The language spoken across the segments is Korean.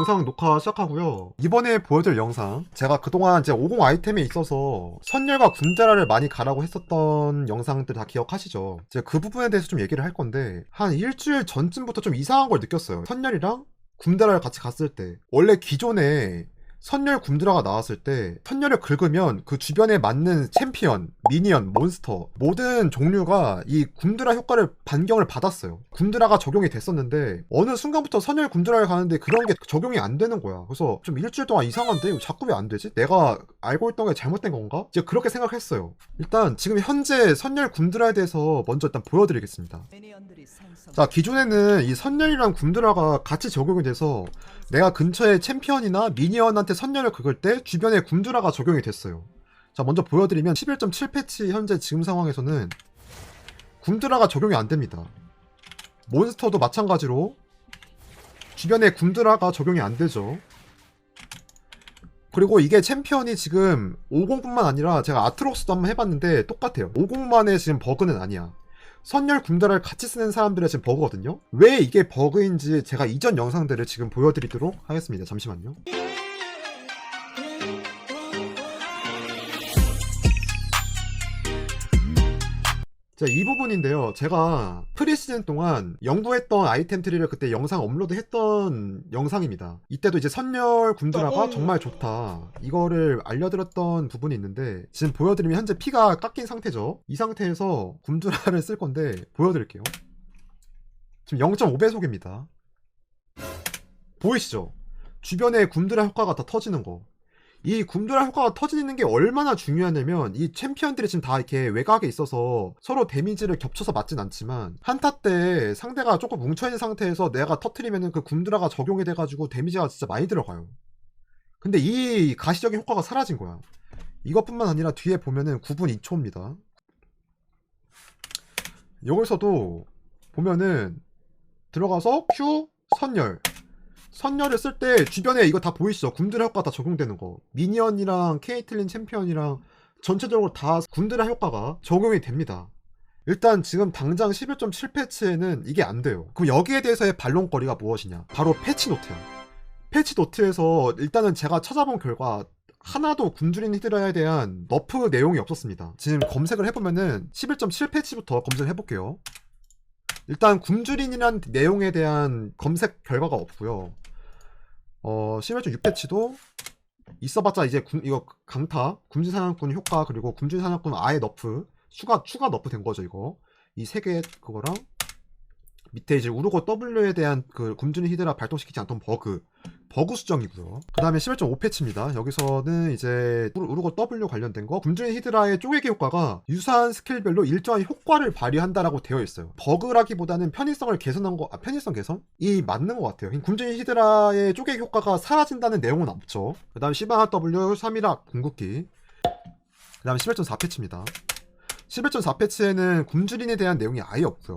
영상 녹화 시작하고요. 이번에 보여드릴 영상 제가 그동안 제50 아이템에 있어서 선열과 군대라를 많이 가라고 했었던 영상들 다 기억하시죠? 제가 그 부분에 대해서 좀 얘기를 할 건데 한 일주일 전쯤부터 좀 이상한 걸 느꼈어요. 선열이랑 군대라를 같이 갔을 때 원래 기존에 선열 굼드라가 나왔을 때 선열을 긁으면 그 주변에 맞는 챔피언, 미니언, 몬스터 모든 종류가 이 굼드라 효과를 반경을 받았어요. 굼드라가 적용이 됐었는데 어느 순간부터 선열 굼드라를 가는데 그런 게 적용이 안 되는 거야. 그래서 좀 일주일 동안 이상한데 자꾸 왜 안 되지? 내가 알고 있던 게 잘못된 건가? 이제 그렇게 생각했어요. 일단 지금 현재 선열 굼드라에 대해서 먼저 일단 보여드리겠습니다. 자 기존에는 이 선열이랑 굼드라가 같이 적용이 돼서 내가 근처에 챔피언이나 미니언한테 선열을 긁을 때 주변에 굼드라가 적용이 됐어요 자 먼저 보여드리면 11.7 패치 현재 지금 상황에서는 굼드라가 적용이 안 됩니다 몬스터도 마찬가지로 주변에 굼드라가 적용이 안 되죠 그리고 이게 챔피언이 지금 50뿐만 아니라 제가 아트록스도 한번 해봤는데 똑같아요 50만의 지금 버그는 아니야 선열 군대를 같이 쓰는 사람들의 지금 버그거든요. 왜 이게 버그인지 제가 이전 영상들을 지금 보여드리도록 하겠습니다. 잠시만요. 자, 이 부분인데요. 제가 프리시즌 동안 연구했던 아이템 트리를 그때 영상 업로드 했던 영상입니다. 이때도 이제 선열 군드라가 정말 좋다. 이거를 알려드렸던 부분이 있는데 지금 보여드리면 현재 피가 깎인 상태죠. 이 상태에서 군드라를 쓸 건데 보여드릴게요. 지금 0.5배속입니다. 보이시죠? 주변에 군드라 효과가 다 터지는 거. 이 굼도라 효과가 터지는 게 얼마나 중요하냐면 이 챔피언들이 지금 다 이렇게 외곽에 있어서 서로 데미지를 겹쳐서 맞진 않지만 한타 때 상대가 조금 뭉쳐있는 상태에서 내가 터트리면은 그 굼드라가 적용이 돼가지고 데미지가 진짜 많이 들어가요. 근데 이 가시적인 효과가 사라진 거야. 이것뿐만 아니라 뒤에 보면은 9분 2초입니다. 여기서도 보면은 들어가서 Q 선열 선열을 쓸때 주변에 이거 다 보이시죠? 굼드라 효과 다 적용되는 거. 미니언이랑 케이틀린 챔피언이랑 전체적으로 다 굼드라 효과가 적용이 됩니다. 일단 지금 당장 11.7 패치에는 이게 안 돼요. 그럼 여기에 대해서의 반론거리가 무엇이냐? 바로 패치 노트야. 패치 노트에서 일단은 제가 찾아본 결과 하나도 굶주린 히드라에 대한 너프 내용이 없었습니다. 지금 검색을 해보면은 11.7 패치부터 검색을 해볼게요. 일단 굶주린이란 내용에 대한 검색 결과가 없고요. 어, 11.6 패치도 있어봤자 이제 군- 이거 강타, 굶진 사냥꾼 효과 그리고 굶진 사냥꾼 아예 너프 추가 추가 너프 된 거죠 이거 이 세 개 그거랑 밑에 이제 우르고 W에 대한 그 굶주린 히드라 발동시키지 않던 버그 버그 수정이고요. 그 다음에 11.5 패치입니다. 여기서는 이제 우르- 우르고 W 관련된 거 굶주린 히드라의 쪼개기 효과가 유사한 스킬별로 일정한 효과를 발휘한다라고 되어 있어요. 버그라기보다는 편의성을 개선한 거, 아, 편의성 개선? 이 맞는 것 같아요. 굶주린 히드라의 쪼개기 효과가 사라진다는 내용은 없죠. 그 다음 시바나 W 3이라 궁극기 그 다음 11.4 패치입니다. 11.4 패치에는 굶주린에 대한 내용이 아예 없고요.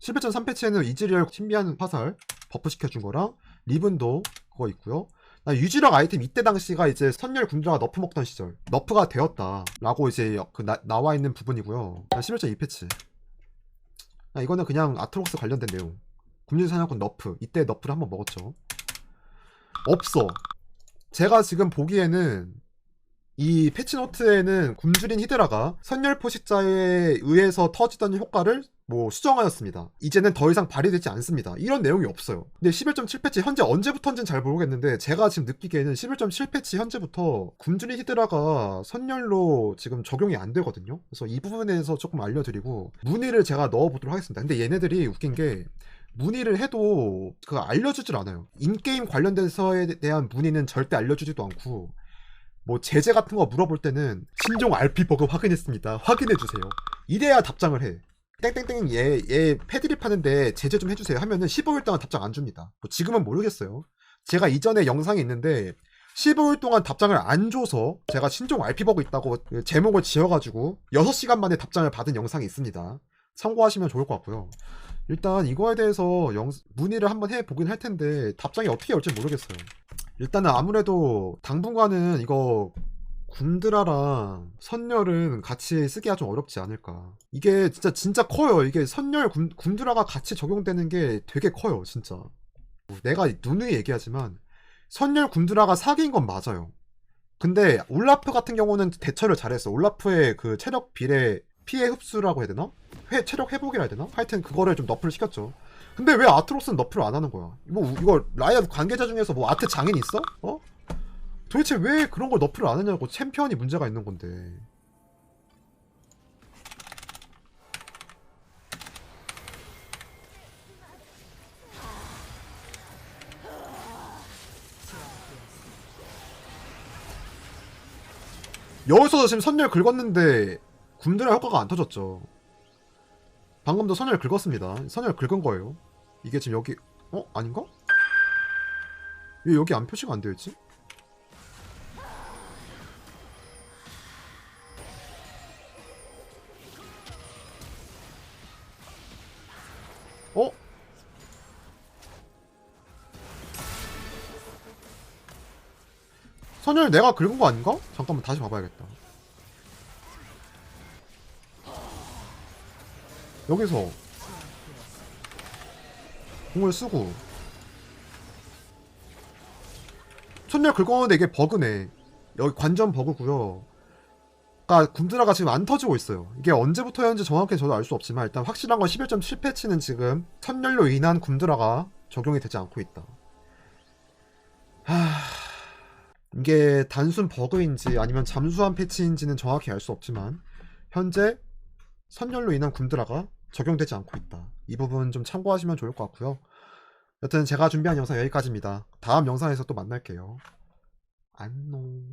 11.3 패치에는 이즈리얼 신비한 화살 버프 시켜준 거랑 리븐도 그거 있고요. 나 유지력 아이템 이때 당시가 이제 선열 군드라가 너프 먹던 시절 너프가 되었다라고 이제 그 나, 나와 있는 부분이고요. 11.2 패치. 아, 이거는 그냥 아트록스 관련된 내용. 굶주린 사냥꾼 너프 이때 너프를 한번 먹었죠. 없어. 제가 지금 보기에는 이 패치노트에는 굶주린 히드라가 선열 포식자에 의해서 터지던 효과를 뭐 수정하였습니다. 이제는 더 이상 발휘되지 않습니다. 이런 내용이 없어요. 근데 11.7 패치 현재 언제부터인지는 잘 모르겠는데 제가 지금 느끼기에는 11.7 패치 현재부터 굶주린 히드라가 선열로 지금 적용이 안 되거든요. 그래서 이 부분에 대해서 조금 알려드리고 문의를 제가 넣어보도록 하겠습니다. 근데 얘네들이 웃긴 게 문의를 해도 그 알려주질 않아요. 인게임 관련돼서에 대한 문의는 절대 알려주지도 않고 뭐 제재 같은 거 물어볼 때는 신종 RP 버그 확인했습니다. 확인해 주세요. 이래야 답장을 해. 땡땡땡 얘, 얘 패드립 하는데 제재 좀 해주세요 하면은 15일 동안 답장 안 줍니다. 뭐 지금은 모르겠어요. 제가 이전에 영상이 있는데 15일 동안 답장을 안 줘서 제가 신종 RP 버그 있다고 그 제목을 지어가지고 6시간 만에 답장을 받은 영상이 있습니다. 참고하시면 좋을 것 같고요. 일단 이거에 대해서 영, 문의를 한번 해보긴 할 텐데 답장이 어떻게 올지 모르겠어요. 일단은 아무래도 당분간은 이거 군드라랑 선열은 같이 쓰기가 좀 어렵지 않을까. 이게 진짜 진짜 커요. 이게 선열 군, 군드라가 같이 적용되는 게 되게 커요, 진짜. 아니고 내가 누누이 얘기하지만 선열 굼드라가 사기인 건 맞아요. 근데 올라프 같은 경우는 대처를 잘했어. 올라프의 그 체력 비례 피해 흡수라고 해야 되나? 회, 체력 회복이라 해야 되나? 하여튼 그거를 좀 너프를 시켰죠. 근데 왜 아트로스는 너프를 안 하는 거야? 뭐 이거 라이엇 관계자 중에서 뭐 아트 장인 있어? 어? 도대체 왜 그런 걸 너프를 안 하냐고 챔피언이 문제가 있는 건데. 여기서도 지금 선열 긁었는데 굼드라 효과가 안 터졌죠. 방금도 선열 긁었습니다. 선열 긁은 거예요. 이게 지금 여기 어 아닌가? 왜 여기 안 표시가 안 되어 있지? 어? 선열 내가 긁은 거 아닌가? 잠깐만 다시 봐봐야겠다. 여기서 공을 쓰고 선열 긁었는데 이게 버그네. 여기 관전 버그고요. 그러니까 굼드라가 지금 안 터지고 있어요. 이게 언제부터였는지 정확히 저도 알 수 없지만 일단 확실한 건 11.7패치는 지금 선열로 인한 굼드라가 적용이 되지 않고 있다. 하... 이게 단순 버그인지 아니면 잠수한 패치인지는 정확히 알 수 없지만 현재 선열로 인한 굼드라가 적용되지 않고 있다. 이 부분 좀 참고하시면 좋을 것 같고요. 여튼 제가 준비한 영상 여기까지입니다. 다음 영상에서 또 만날게요. 안녕.